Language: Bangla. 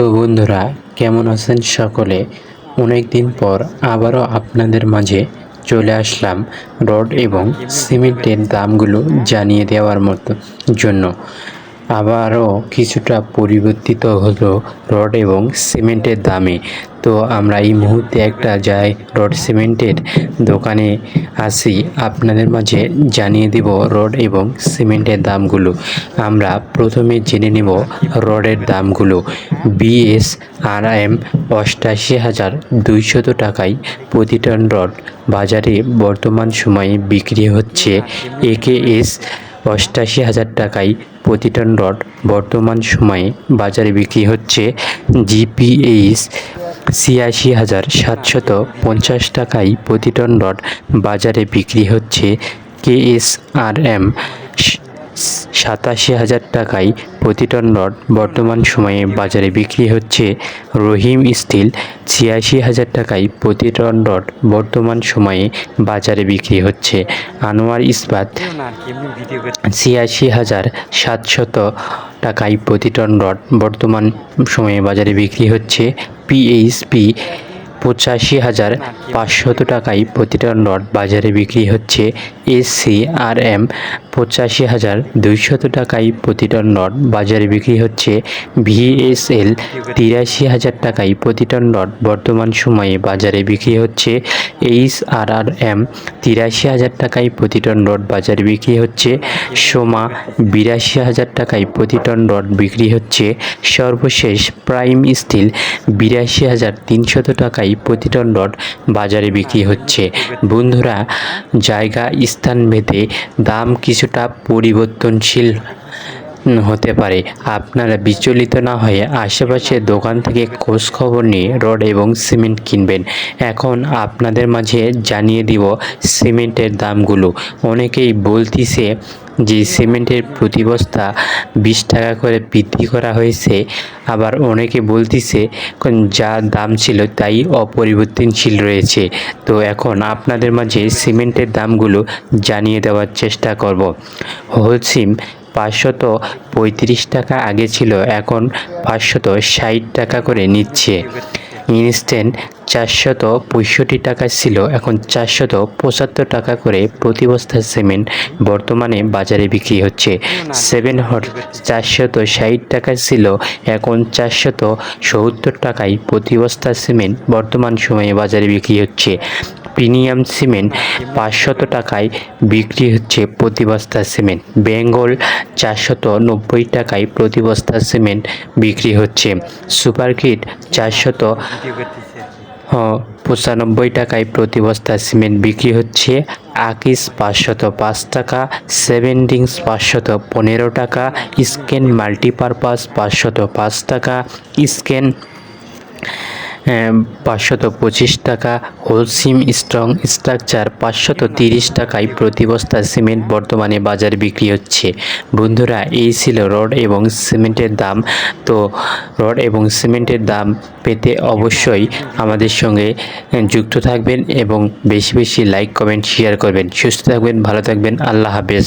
তো বন্ধুরা, কেমন আছেন সকলে? অনেক দিন পর আবারও আপনাদের মাঝে চলে আসলাম রড এবং সিমেন্টের দামগুলো জানিয়ে দেওয়ার মতো জন্য। আবারও কিছুটা পরিবর্তিত হলো রড এবং সিমেন্টের দামে। তো আমরা এই মুহূর্তে একটা যাই রড সিমেন্টের দোকানে আসি। আপনাদের মাঝে জানিয়ে দেব রড এবং সিমেন্টের দামগুলো। আমরা প্রথমে জেনে নেব রডের দামগুলো। বিএস আর এম অষ্টাশি হাজার দুইশত টাকায় প্রতি টন রড বাজারে বর্তমান সময়ে বিক্রি হচ্ছে। একেএস অষ্টাশি হাজার টাকায় প্রতি টন রড বর্তমান সময়ে বাজারে বিক্রি হচ্ছে জিপিএইচ ছিয়াশি হাজার সাতশত পঞ্চাশ টাকায় প্রতি টন রড বাজারে বিক্রি হচ্ছে কেএসআরএম সাতাশি হাজার টাকায় প্রতি টন রড বর্তমান সময়ে বাজারে বিক্রি হচ্ছে রহিম স্টিল ছিয়াশি হাজার টাকায় প্রতি টন রড বর্তমান সময়ে বাজারে বিক্রি হচ্ছে। আনোয়ার ইস্পাত ছিয়াশি হাজার সাতশত টাকায় প্রতি টন রড বর্তমান সময়ে বাজারে বিক্রি হচ্ছে। পিএইচপি পঁচাশি হাজার পাঁচশত টাকায় প্রতি টন রড বাজারে বিক্রি হচ্ছে এসসি আর এম পঁচাশি হাজার দুইশত টাকায় প্রতি টন রড বাজারে বিক্রি হচ্ছে ভিএসএল। তিরাশি হাজার টাকায় প্রতি টন রড বর্তমান সময়ে বাজারে বিক্রি হচ্ছে এইচ আর আর এম তিরাশি হাজার টাকায় প্রতি টন রড বাজারে বিক্রি হচ্ছে সোমা। বিরাশি হাজার টাকায় প্রতি টন রড বিক্রি হচ্ছে সর্বশেষ প্রাইম স্টিল। বিরাশি হাজার তিনশত টাকায় প্রতি টন রড বাজারে বিক্রি হচ্ছে। বন্ধুরা, জায়গা, স্থান ভেদে দাম কিছুটা পরিবর্তনশীল হতে পারে। আপনারা বিচলিত না হয়ে আশেপাশে দোকান থেকে খোঁজ খবর নিয়ে রড এবং সিমেন্ট কিনবেন। এখন আপনাদের মাঝে জানিয়ে দিব সিমেন্টের দামগুলো। অনেকেই বলতিছে যে সিমেন্টের প্রতি বস্তা বিশ টাকা করে বৃদ্ধি করা হয়েছে, আবার অনেকে বলতিছে যা দাম ছিল তাই অপরিবর্তনশীল রয়েছে। তো এখন আপনাদের মাঝে সিমেন্টের দামগুলো জানিয়ে দেওয়ার চেষ্টা করব। হোলসিম পাঁচশত পঁয়ত্রিশ টাকা আগে ছিল, এখন পাঁচশত ষাট টাকা করে নিচ্ছে। ইনস্ট্যান্ট চারশত পঁয়ষট্টি টাকা ছিল। এখন চারশত পঁচাত্তর টাকা করে প্রতি বস্তা সিমেন্ট বর্তমানে বাজারে বিক্রি হচ্ছে। সেভেন হট চারশত ষাট টাকা ছিল। এখন চারশত সত্তর টাকায় প্রতি বস্তা সিমেন্ট বর্তমান সময়ে বাজারে বিক্রি হচ্ছে। প্রিমিয়াম সিমেন্ট পাঁচশত টাকায় বিক্রি হচ্ছে প্রতি বস্তা সিমেন্ট। বেঙ্গল চারশত নব্বই টাকায় প্রতি বস্তা সিমেন্ট বিক্রি হচ্ছে। সুপার কিট চারশত পঁচানব্বই টাকায় প্রতি বস্তা সিমেন্ট বিক্রি হচ্ছে। আকিস পাঁচশত পাঁচ টাকা, সেভেন ডিংস পাঁচশত পনেরো টাকা, স্কেন মাল্টিপারপাস পাঁচশত পাঁচ টাকা স্ক্যান পাঁচশত পঁচিশ টাকা হোলসিম স্ট্রং স্ট্রাকচার, পাঁচশত তিরিশ টাকায় প্রতি বস্তা সিমেন্ট বর্তমানে বাজারে বিক্রি হচ্ছে। বন্ধুরা, এই ছিল রড এবং সিমেন্টের দাম। তো রড এবং সিমেন্টের দাম পেতে অবশ্যই আমাদের সঙ্গে যুক্ত থাকবেন এবং বেশি বেশি লাইক, কমেন্ট, শেয়ার করবেন। সুস্থ থাকবেন, ভালো থাকবেন। আল্লাহ হাফেজ।